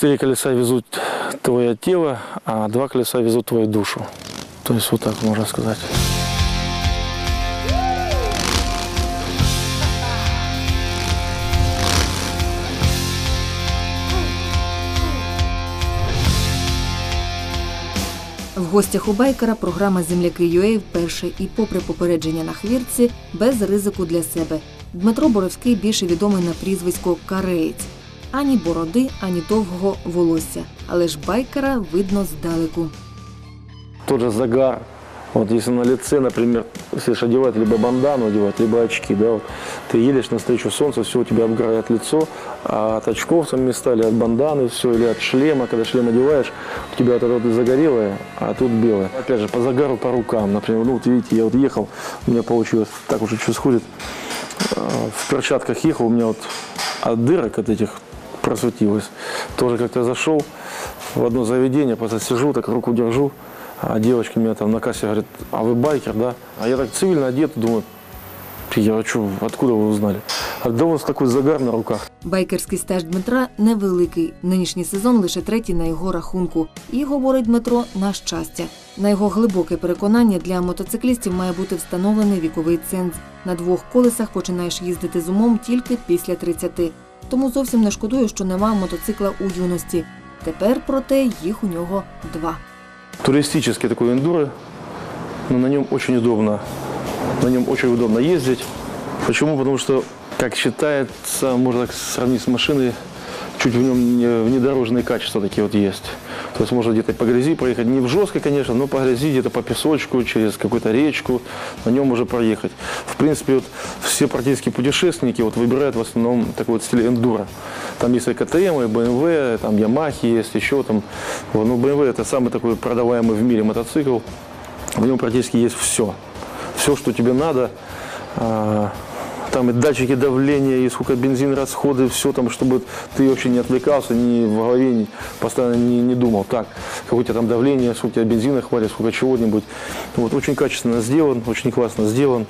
Четыре колеса везут твое тело, а два колеса везут твою душу. То есть вот так можно сказать. В гостях у байкера програма Земляки UA вперше і попри попередження на хвіртці, без ризику для себе. Дмитро Боровський більше відомий на прізвисько Кареєць. Ані бороди, ані довгого волосся. Але ж байкера видно здалеку. Тот же загар. Вот если на лице, например, если ж одевать либо бандану одевать, либо очки, да, вот, ты едешь навстречу солнцу, все у тебя обгорает лицо, а от очков там места, или от банданы, все, или от шлема, когда шлем одеваешь, у тебя вот это вот загорелое, а тут белое. Опять же, по загару, по рукам, например, ну вот видите, я вот ехал, у меня получилось, так уже что сходит, А, в перчатках ехал, у меня вот от дырок от этих просветилось. Тоже как-то зашел в одно заведение, просто сижу, так руку держу, а девочка меня там на кассе говорит, а вы байкер, да? А я так цивильно одет, думаю, я что, откуда вы узнали? А да у вас такой загар на руках. Байкерський стаж Дмитра невеликий. Нинішній сезон лише третій на його рахунку. І говорить Дмитро на щастя. На його глибоке переконання для мотоциклістів має бути встановлений віковий ценз. На двох колесах починаєш їздити з умом тільки після 30. Тому зовсім не шкодую, що нема мотоцикла у юності. Тепер, проте, їх у нього два. Туристический такой эндуро, но на нем очень удобно. На нем очень удобно ездить. Почему? Потому что, как считается, можно так сравнить с машиной, чуть в нем не- внедорожные качества такие вот есть. То есть можно где-то по грязи проехать, не в жестко, конечно, но по грязи, где-то по песочку, через какую-то речку, на нем можно проехать. В принципе, вот все практически путешественники вот выбирают в основном такой вот стиль эндуро. Там есть и КТМ, и BMW, там Ямахи есть, еще там. Ну, BMW это самый такой продаваемый в мире мотоцикл. В нем практически есть все. Все, что тебе надо. Там и датчики давления, и сколько бензин, расходы, все там, чтобы ты вообще не отвлекался, ни в голове ни- постоянно не, не думал, так, какое у тебя там давление, сколько у тебя бензина хватит, сколько чего-нибудь. Вот очень качественно сделан, очень классно сделан.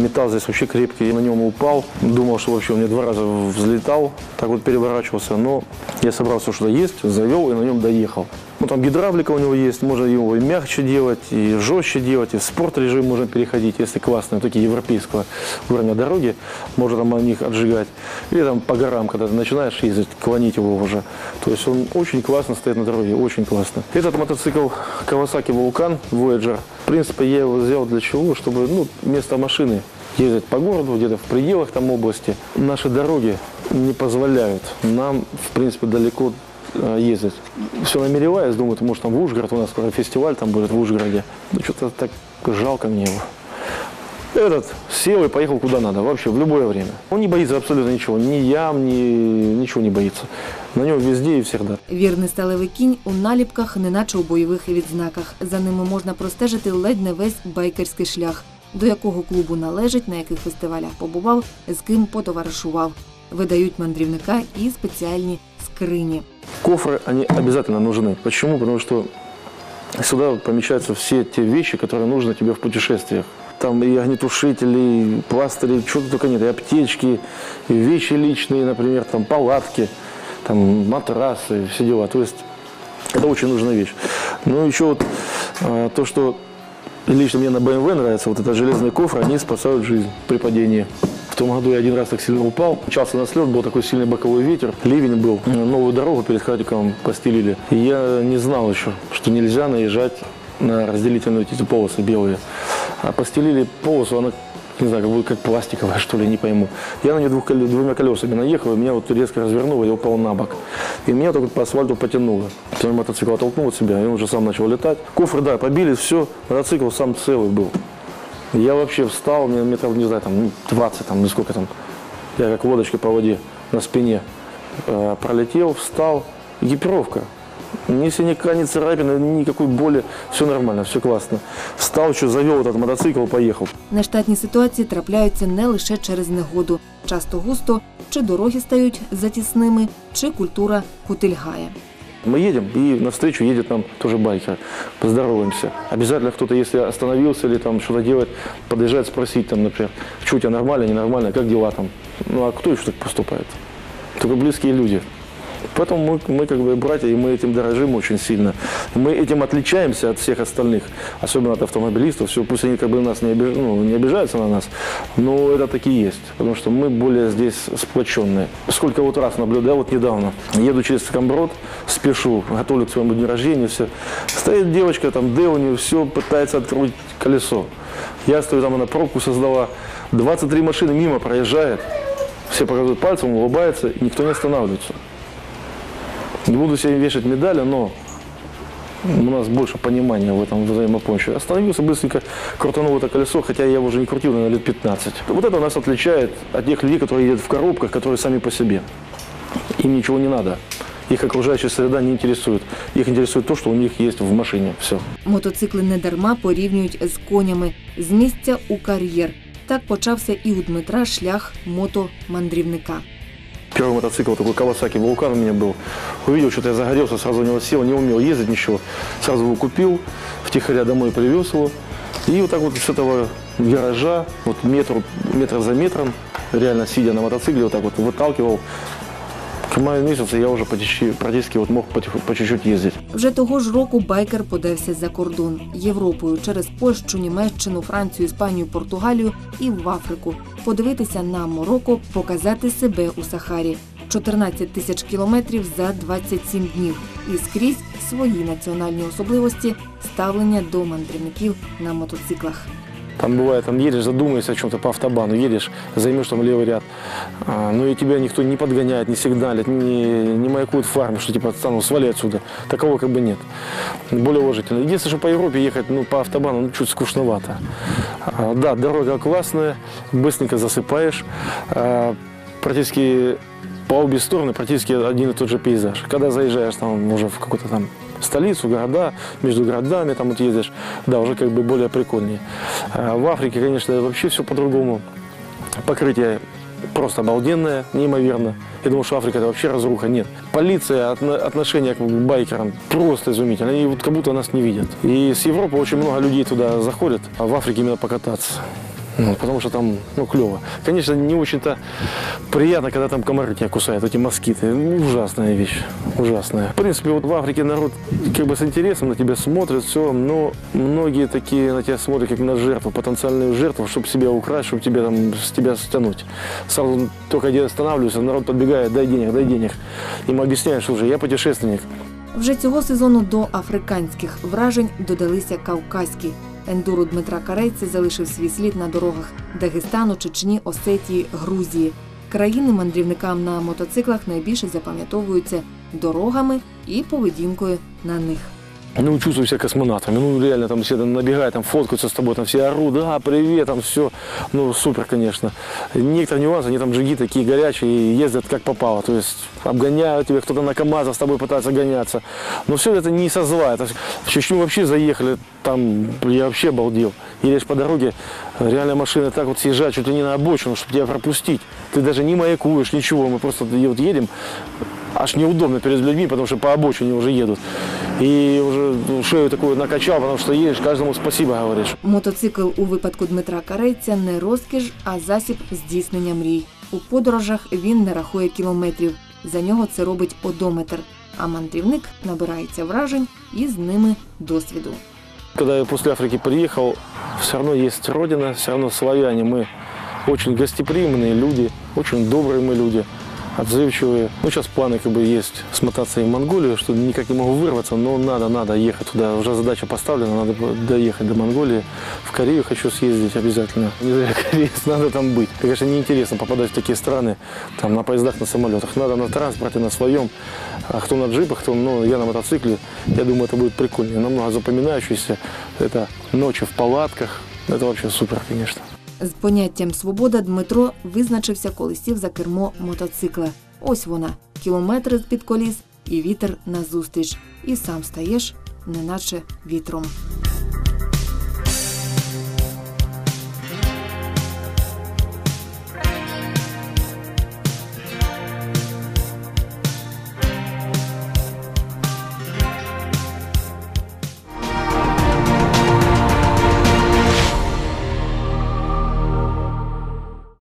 Металл здесь вообще крепкий, я на нем упал, думал, что вообще он мне два раза взлетал, так вот переворачивался, но я собрал все, что есть, завел и на нем доехал. Ну, там гидравлика у него есть, можно его и мягче делать, и жестче делать, и в спорт-режим можно переходить, если классные, такие европейского уровня дороги, можно там на них отжигать. Или там по горам, когда ты начинаешь ездить, клонить его уже. То есть он очень классно стоит на дороге, очень классно. Этот мотоцикл Kawasaki Vulcan Voyager, принципе, я его взял для чего? Чтобы, ну, вместо машины ездить по городу, где-то в пределах там области. Наши дороги не позволяют нам, в принципе, далеко э, ездить. Все намереваясь, думаю, может там в Ужгород, у нас скоро фестиваль там будет в Ужгороде. Ну что-то так жалко мне его. Этот сел и поехал куда надо, вообще в любое время. Он не боится абсолютно ничего, ни ям, ни ничего не боится. На нем везде и всегда. Вірний сталевий кінь у наліпках, неначе у бойових відзнаках. За ними можна простежити ледь не весь байкерський шлях, до якого клубу належить, на яких фестивалях побував, з ким потоваришував. Видають мандрівника і спеціальні скрині. Кофры, они обязательно нужны. Почему? Потому что сюда помещаются все те вещи, которые нужны тебе в путешествиях. Там и огнетушители, и пластыри, чего только нет, и аптечки, и вещи личные, например, там палатки, там матрасы, все дела. То есть это очень нужная вещь. Ну, еще вот э, то, что лично мне на BMW нравится, вот это железные кофры, они спасают жизнь при падении. В том году я один раз так сильно упал, мчался на слет, был такой сильный боковой ветер, ливень был, новую дорогу перед Хатиком постелили. И я не знал еще, что нельзя наезжать на разделительные эти полосы белые. А постелили полосу, она, не знаю, как, будто как пластиковая, что ли, не пойму. Я на нее двух двумя колесами наехал, и меня вот резко развернуло, я упал на бок. И меня вот по асфальту потянуло. Потом мотоцикл оттолкнул от себя, и он уже сам начал летать. Кофры, да, побили, все, мотоцикл сам целый был. Я вообще встал, меня метров, не знаю, там, ну, 20, там, ну сколько там. Я как лодочка по воде на спине э, пролетел, встал. Экипировка. Ни синяка, ни царапины, никакой боли. Все нормально, все классно. Встал, что завел этот мотоцикл, поехал. Нештатні ситуації трапляються не лише через негоду. Часто густо чи дороги стають затісними, чи культура кутильгає. Мы едем, и навстречу едет нам тоже байкер. Поздороваемся. Обязательно кто-то, если остановился или там что-то делает, подъезжает спросить, там, например, что у тебя нормально, ненормально, как дела там. Ну а кто еще так поступает? Только близкие люди. Поэтому мы, мы как бы братья, и мы этим дорожим очень сильно. Мы этим отличаемся от всех остальных, особенно от автомобилистов. Все, пусть они как бы нас не, обиж- ну, не обижаются на нас, но это таки есть, потому что мы более здесь сплоченные. Сколько вот раз наблюдал, вот недавно, еду через Камброд, спешу, готовлю к своему дню рождения, все. Стоит девочка, там, Д у нее все, пытается открыть колесо. Я стою, там она пробку создала, 23 машины мимо проезжает, все показывают пальцем, улыбаются, никто не останавливается. Не буду себе вешать медали, но у нас больше понимания в этом взаимопомощи. Остановился быстренько, крутанул это колесо, хотя я его уже не крутил, наверное, лет 15. Вот это нас отличает от тех людей, которые едут в коробках, которые сами по себе. Им ничего не надо. Их окружающая среда не интересует. Их интересует то, что у них есть в машине. Все. Мотоцикли недарма порівнюють з конями з місця у кар'єр. Так почався і у Дмитра шлях мотомандрівника. Первый мотоцикл такой Кавасаки Вулкан у меня был. Увидел, что-то я загорелся, сразу у него сел, не умел ездить ничего. Сразу его купил, втихаря домой привез его. И вот так вот с этого гаража, вот метр, метр за метром, реально сидя на мотоцикле, вот так вот выталкивал. К маю месяца я уже почти, практически вот мог по чуть-чуть ездить. Вже того ж року байкер подався за кордон Європою через Польщу, Німеччину, Францію, Іспанію, Португалію і в Африку. Подивитися на Марокко, показати себе у Сахарі. 14 тисяч кілометрів за 27 днів. І скрізь свої національні особливості ставлення до мандрівників на мотоциклах. Там бывает, там едешь, задумаешься о чем-то по автобану, едешь, займешь там левый ряд, а, ну и тебя никто не подгоняет, не сигналит, не, не маякует в фарме, что типа отстану, свали отсюда. Такого как бы нет. Более уважительно. Единственное, что по Европе ехать, ну, по автобану, ну, чуть скучновато. А, да, дорога классная, быстренько засыпаешь, а, практически по обе стороны практически один и тот же пейзаж. Когда заезжаешь там уже в какую-то там столицу, города, между городами там вот ездишь, да, уже как бы более прикольнее. А В Африке, конечно, вообще все по-другому. Покрытие просто обалденное, неимоверно. Я думал, что Африка это вообще разруха. Нет. Полиция, отно- отношение к байкерам просто изумительно. Они вот как будто нас не видят. И с Европы очень много людей туда заходят, а в Африке именно покататься. Ну, потому что там, ну, клево. Конечно, не очень-то приятно, когда там комары тебя кусают, эти москиты. Ужасная вещь, ужасная. В принципе, вот в Африке народ как бы с интересом на тебя смотрит, все, но многие такие на тебя смотрят как на жертву, потенциальную жертву, чтобы себя украсть, чтобы тебя там, с тебя стянуть. Сразу только где останавливаются, народ подбегает, дай денег, дай денег. Им объясняешь, слушай, я путешественник, Вже цього сезону до африканських вражень додалися кавказькі. Ендуру Дмитра Карейці залишив свій слід на дорогах Дагестану, Чечні, Осетії, Грузії. Країни мандрівникам на мотоциклах найбільше запам'ятовуються дорогами і поведінкою на них. Ну, чувствую себя космонавтами. Ну, реально, там все там набегают, там фоткаются с тобой, там все орут, да, привет, там все. Ну, супер, конечно. Некоторые нюансы, они там джиги такие горячие ездят как попало. То есть обгоняют тебя, кто-то на КАМАЗах с тобой пытается гоняться. Но все это не со зла. Это в Чечню вообще заехали, там я вообще обалдел. Едешь по дороге, реально машины так вот съезжают ли не на обочину, чтобы тебя пропустить. Ты даже не маякуешь, ничего. Мы просто вот едем, аж неудобно перед людьми, потому что по обочине уже едут. И уже ну, шею такую накачал, потому что едешь, каждому спасибо говоришь. Мотоцикл у випадку Дмитра Карейця не розкіш, а засіб здійснення мрій. У подорожах він не рахує кілометрів. За нього це робить одометр. А мандрівник набирається вражень і з ними досвіду. Когда я после Африки приехал, все равно есть родина, все равно славяне. Мы очень гостеприимные люди, очень добрые мы люди, Отзывчивые. Ну, сейчас планы как бы есть смотаться и в Монголию, что никак не могу вырваться, но надо, надо ехать туда. Уже задача поставлена, надо доехать до Монголии. В Корею хочу съездить обязательно. Не зря кореец, надо там быть. Конечно, неинтересно попадать в такие страны, там, на поездах, на самолетах. Надо на транспорте, на своем. А кто на джипах, кто, ну, я на мотоцикле. Я думаю, это будет прикольнее, намного запоминающееся. Это ночи в палатках. Это вообще супер, конечно. З поняттям свобода Дмитро визначився, коли сів за кермо мотоцикла. Ось вона кілометри з під коліс і вітер назустріч. І сам стаєш, неначе вітром.